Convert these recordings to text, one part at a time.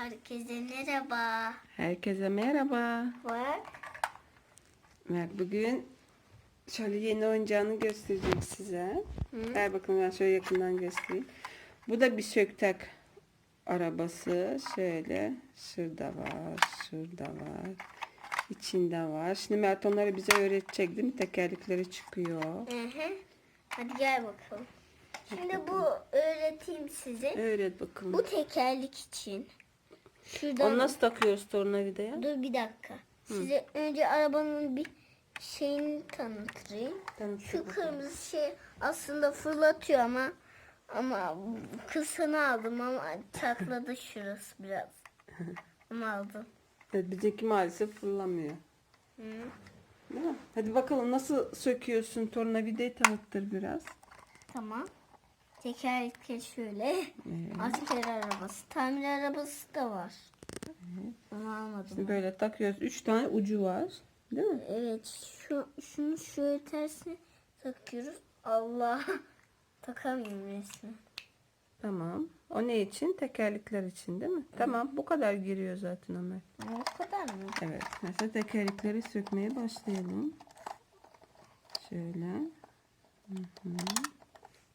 Herkese merhaba. Herkese merhaba. Bak. Mert bugün şöyle yeni oyuncağını gösterecek size. Ver bakalım ben şöyle yakından göstereyim. Bu da bir söktak arabası. Şöyle şurada var, şurada var. içinde var. Şimdi Mert onları bize öğretecek değil mi? Tekerlekleri çıkıyor. Hı hı. Hadi gel bakalım. Şimdi bu öğreteyim size. Öğret bakalım. Bu tekerlik için. Şuradan Onu nasıl takıyoruz tornavidaya? dur bir dakika. Size önce arabanın bir şeyini tanıtayım. Tanıt Şu bakalım. kırmızı şey aslında fırlatıyor ama ama kısını aldım ama takladı şurası biraz. Ama aldım. Evet, bizimki maalesef fırlamıyor. Hı. Değil mi? Hadi bakalım nasıl söküyorsun tornavidayı tanıttır biraz. Tamam. Tekerlekleri şöyle. Evet. Asker arabası. Tamir arabası da var. Onu almadım. Şimdi böyle takıyoruz. Üç tane ucu var. Değil mi? Evet. Şu, şunu şöyle tersine takıyoruz. Allah. Takamıyorum resmen. Tamam. O ne için? Tekerlekler için değil mi? Tamam. Bu kadar giriyor zaten Ömer. O kadar mı? Evet. Mesela tekerlekleri sökmeye başlayalım. Şöyle. Hı hı.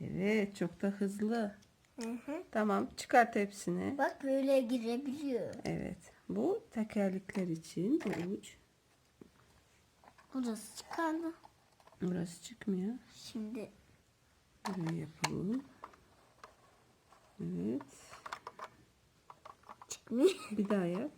Evet. Çok da hızlı. Hı hı. Tamam. Çıkart hepsini. Bak böyle girebiliyor. Evet. Bu tekerlekler için. Bu uç. Burası çıkardı. Burası çıkmıyor. Şimdi Burayı yapalım. Evet. çıkmıyor. Bir daha yap.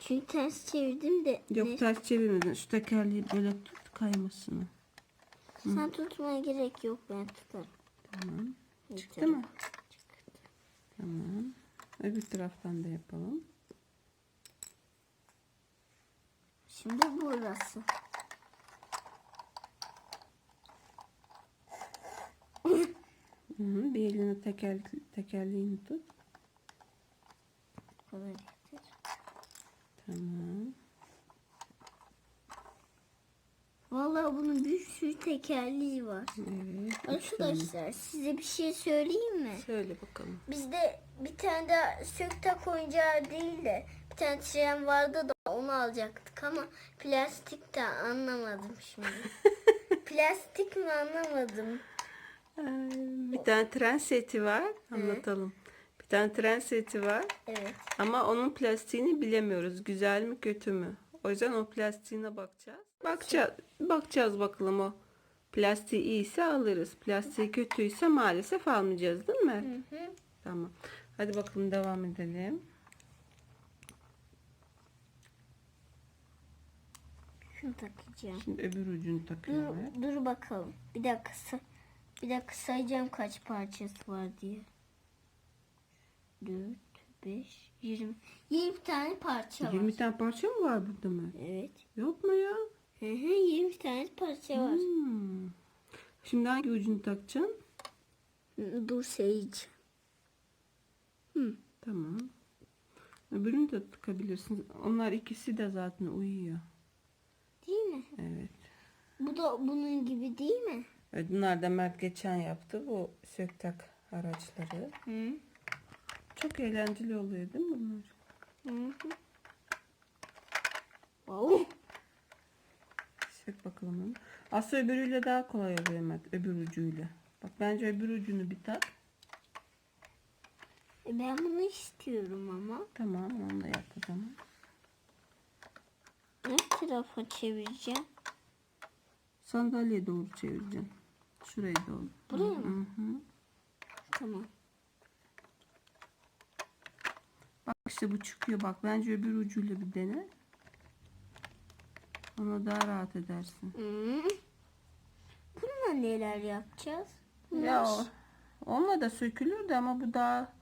Çünkü ters çevirdim de. Yok ters çevirmedin. Şu tekerleği böyle tut kaymasını. Sen tutmaya gerek yok ben tutarım. Tamam. Yeter. Çıktı mı? Tamam. Öbür taraftan da yapalım. Şimdi burası. Hı hı. Bir eline teker, tekerleğini tut. Bu kadar yeter. Tamam. Vallahi bunun bir sürü tekerleği var. Evet. Arkadaşlar size bir şey söyleyeyim mi? Söyle bakalım. Bizde bir tane de söktak oyuncağı değil de bir tane tren vardı da onu alacaktık ama plastik de anlamadım şimdi. plastik mi anlamadım. Ay, Bir tane tren seti var. Anlatalım. Bir tane tren seti var. Evet. Ama onun plastiğini bilemiyoruz. Güzel mi kötü mü? O yüzden o plastiğine bakacağız. Bakacağız, bakacağız bakalım o. Plastiği iyiyse alırız. Plastiği kötüyse maalesef almayacağız değil mi? Hı hı. Tamam. Hadi bakalım devam edelim. Şunu takacağım. Şimdi öbür ucunu Dur, takıyorum. dur bakalım. Bir dakika bir dakika sayacağım kaç parçası var diye. 4, 5, 20. 20 tane parça var. 20 tane parça mı var burada mı? Evet. Yapma ya. Hı hı, 20 tane parça var. Hmm. Şimdi hangi ucunu takacaksın? Dur sayacağım. Tamam. Öbürünü de takabilirsin. Onlar ikisi de zaten uyuyor. Değil mi? Evet. Bu da bunun gibi değil mi? Evet, bunlar da Mert geçen yaptı. Bu söktak araçları. Hı. Çok eğlenceli oluyor değil mi bunlar? Hı hı. Wow. Sök bakalım onu. Aslında öbürüyle daha kolay oluyor Mert. Öbür ucuyla. Bak bence öbür ucunu bir tak. E ben bunu istiyorum ama. Tamam onu da yap o zaman. Ne tarafa çevireceğim? Sandalyeye doğru çevireceksin. Şuraya doğru. Buraya Hı mı? hı. Tamam. Bak işte bu çıkıyor. Bak bence öbür ucuyla bir dene. Ona daha rahat edersin. Hı. Bununla neler yapacağız? Ya o, onunla da sökülür de ama bu daha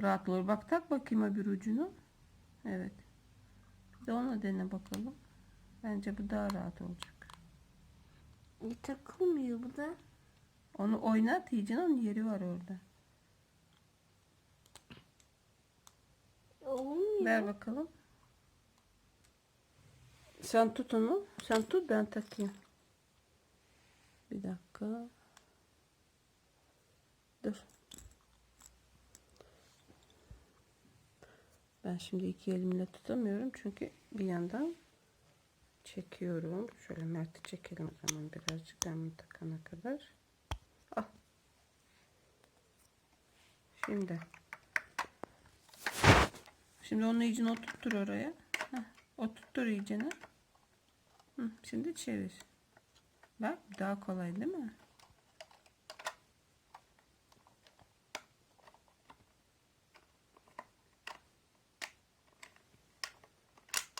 rahat olur. Bak tak bakayım öbür ucunu. Evet. Bir de onunla dene bakalım. Bence bu daha rahat olacak. E, takılmıyor bu da. Onu oynat iyice onun yeri var orada. Olmuyor. Ver bakalım. Sen tut onu. Sen tut ben takayım. Bir dakika. Dur. Ben şimdi iki elimle tutamıyorum çünkü bir yandan çekiyorum. Şöyle Mert'i çekelim o zaman birazcık ben bunu takana kadar. Al. Şimdi. Şimdi onu iyice oturttur oraya. Heh, oturttur iyicene. Hı, şimdi çevir. Bak daha kolay değil mi?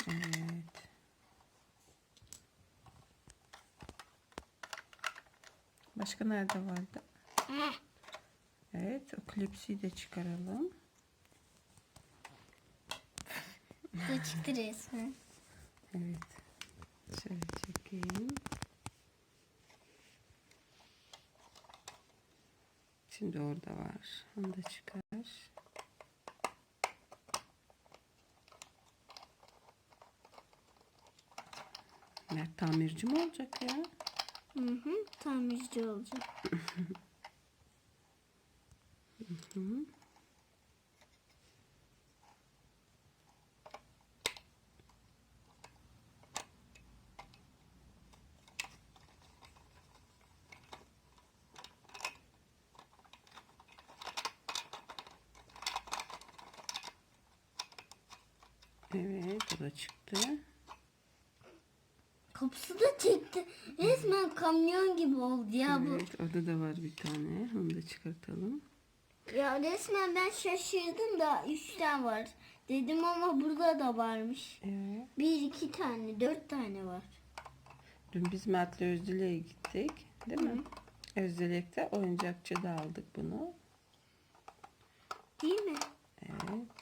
Evet. Başka nerede vardı? Evet, o klipsi de çıkaralım. Bu çıktı resmen. Evet. Şöyle çekeyim. Şimdi orada var. Onu da çıkar. Mert tamirci mi olacak ya? Hı hı. Tamirci olacak. Evet, o da çıktı. Kapısı da çekti. Resmen kamyon gibi oldu ya bu. Evet, orada da var bir tane. Onu da çıkartalım. Ya resmen ben şaşırdım da üç tane var. Dedim ama burada da varmış. Evet. Bir iki tane, dört tane var. Dün biz Mert'le Özdilek'e gittik. Değil mi? Özdilek'te oyuncakçıda aldık bunu. Değil mi? Evet.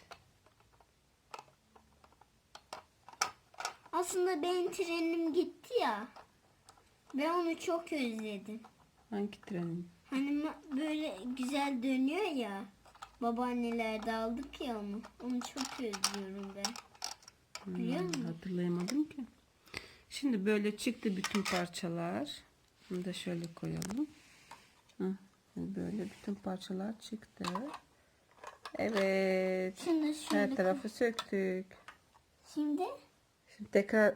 Aslında benim trenim gitti ya. Ben onu çok özledim. Hangi trenin? Hani böyle güzel dönüyor ya. Babaannelerde aldık ya onu. Onu çok özlüyorum ben. Biliyor musun? Hatırlayamadım ki. Şimdi böyle çıktı bütün parçalar. Bunu da şöyle koyalım. Hı, böyle bütün parçalar çıktı. Evet. Şimdi şöyle. Her tarafı söktük. Şimdi. Şimdi tekrar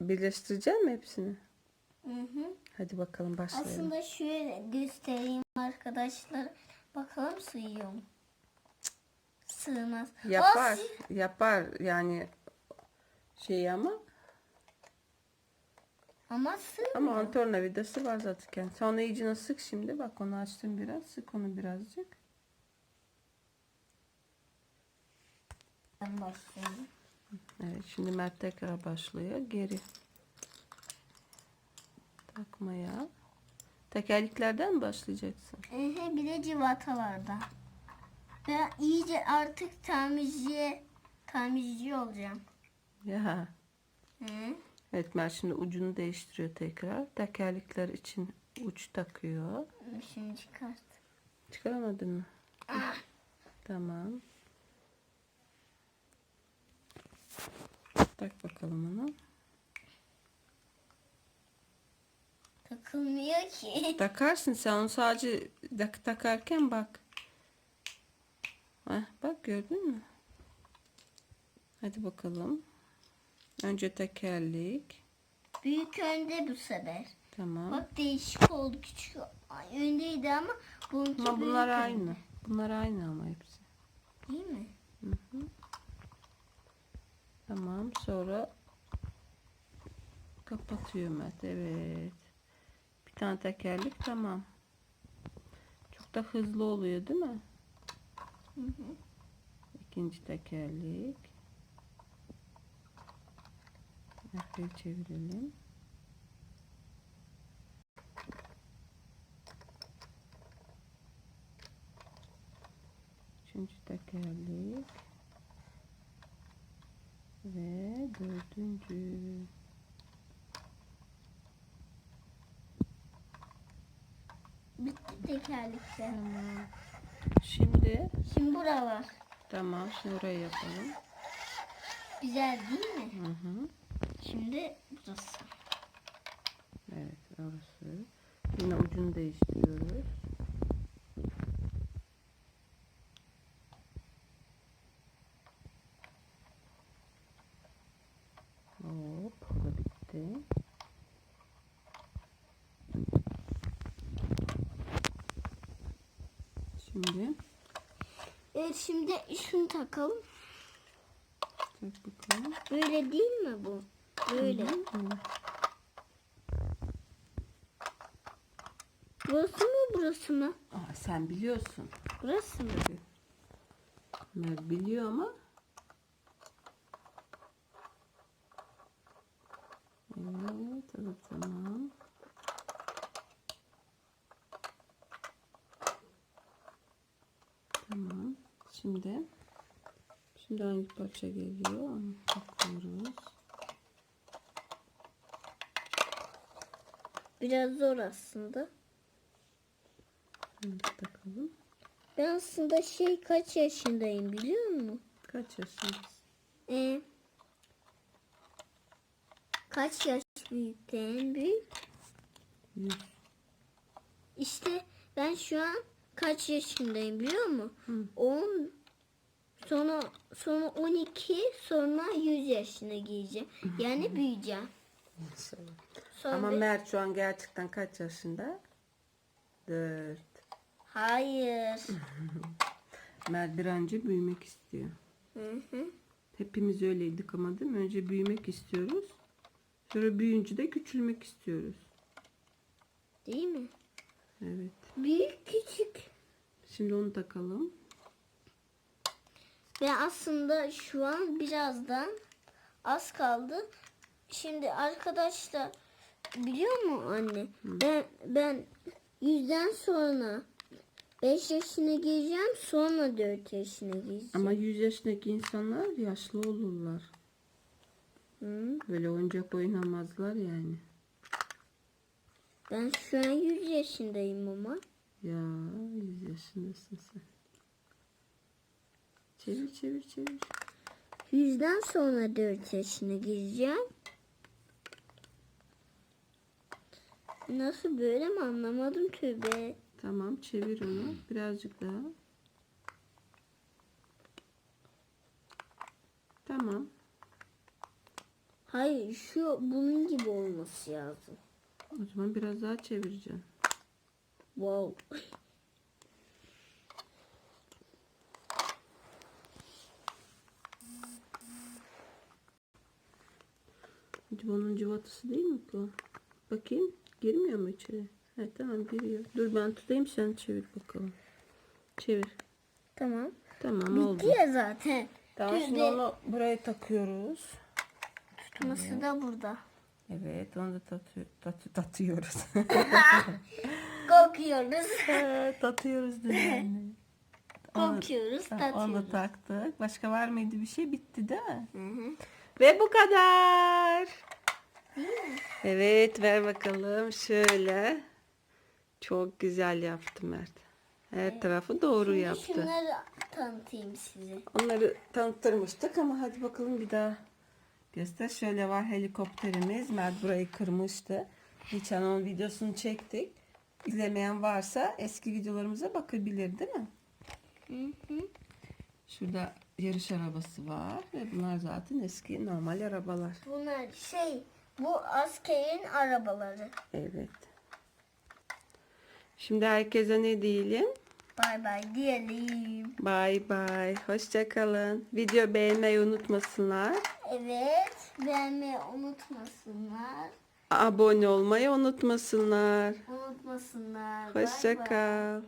birleştireceğim mi hepsini? Hı hı. Hadi bakalım başlayalım. Aslında şöyle göstereyim arkadaşlar. Bakalım sığıyor mu? Sığmaz. Yapar, sığ- yapar yani şey ama Ama sığmıyor. ama onun tornavidası var zaten. Sen onu iyice sık şimdi. Bak onu açtım biraz. Sık onu birazcık. Ben başlayayım. Evet şimdi Mert tekrar başlıyor. Geri takmaya. Tekerliklerden mi başlayacaksın? Ehe, bir de civatalarda. Ben iyice artık tamirciye tamirci olacağım. Ya. Hı? Evet Mert şimdi ucunu değiştiriyor tekrar. Tekerlekler için uç takıyor. Şimdi çıkart. Çıkaramadın mı? Tamam. Tak bakalım onu. Takılmıyor ki. Takarsın sen onu sadece tak takarken bak. Heh, bak gördün mü? Hadi bakalım. Önce tekerlek. Büyük önde bu sefer. Tamam. Bak değişik oldu. Küçük öndeydi ama bununki ama büyük bunlar önde. aynı. Bunlar aynı ama hepsi. Değil mi? Tamam. Sonra kapatıyor Mert. Evet. Bir tane tekerlek tamam. Çok da hızlı oluyor değil mi? Hı hı. İkinci tekerlek. Arkayı çevirelim. Üçüncü tekerlek. Ve dördüncü. Bitti tekerlekler. Tamam. Şimdi Şimdi bura var. tamam. Şimdi orayı yapalım. Güzel değil mi? Hı hı. Şimdi burası. Evet orası. Yine ucunu değiştiriyoruz. Şimdi Evet şimdi şunu takalım. tak bakalım. Böyle değil mi bu? Böyle. Evet. Burası mı burası mı? Aa, sen biliyorsun. Burası mı? Ömer biliyor ama Evet, evet tamam. Tamam. Şimdi şimdi hangi parça geliyor? Onu takıyoruz. Biraz zor aslında. Bunu da takalım. Ben aslında şey kaç yaşındayım biliyor musun? Kaç yaşındasın? Ee, kaç yaş büyükte en büyük? İşte ben şu an kaç yaşındayım biliyor musun? Hı. 10 sonra sonra 12 sonra 100 yaşına gireceğim. Yani büyüyeceğim. Sonra Ama Mert şu an gerçekten kaç yaşında? Dört. hayır. Mert bir an önce büyümek istiyor. Hı hı. Hepimiz öyleydik ama değil mi? Önce büyümek istiyoruz. Sonra büyüyünce de küçülmek istiyoruz. Değil mi? Evet. Büyük küçük. Şimdi onu takalım. Ve aslında şu an birazdan az kaldı. Şimdi arkadaşlar biliyor mu anne? Ben ben yüzden sonra 5 yaşına gireceğim sonra 4 yaşına gireceğim. Ama 100 yaşındaki insanlar yaşlı olurlar. Hı? Böyle oyuncak oynamazlar yani. Ben şu an 100 yaşındayım ama. Ya 100 yaşındasın sen. Çevir çevir çevir. Yüzden sonra 4 yaşına gireceğim. Nasıl böyle mi anlamadım tövbe. Tamam çevir onu. Birazcık daha. Tamam. Hayır şu bunun gibi olması lazım. O zaman biraz daha çevireceğim. Wow. Onun cıvatası değil mi bu? Bakayım. Girmiyor mu içeri? Evet tamam giriyor. Dur ben tutayım sen çevir bakalım. Çevir. Tamam. Tamam oldu. Bitti ya zaten. Tamam şimdi onu buraya takıyoruz. Tutması da burada. Evet onu da tatı, tatı, tatıyoruz. Kokuyoruz. tatıyoruz dedi Onu, Kokuyoruz, onu da tatıyoruz. taktık. Başka var mıydı bir şey? Bitti değil mi? Hı hı. Ve bu kadar. Evet ver bakalım şöyle. Çok güzel yaptı Mert. Her tarafı doğru Şimdi yaptı. Şunları tanıtayım size. Onları tanıttırmıştık ama hadi bakalım bir daha göster. Şöyle var helikopterimiz. Mert burayı kırmıştı. Geçen onun videosunu çektik. İzlemeyen varsa eski videolarımıza bakabilir değil mi? Hı hı. Şurada yarış arabası var ve bunlar zaten eski normal arabalar. Bunlar şey bu askerin arabaları. Evet. Şimdi herkese ne diyelim? Bay bay diyelim. Bay bay. Hoşça kalın. Video beğenmeyi unutmasınlar. Evet beğenmeyi unutmasınlar. Abone olmayı unutmasınlar. Unutmasınlar. Bay Hoşça bay. kal.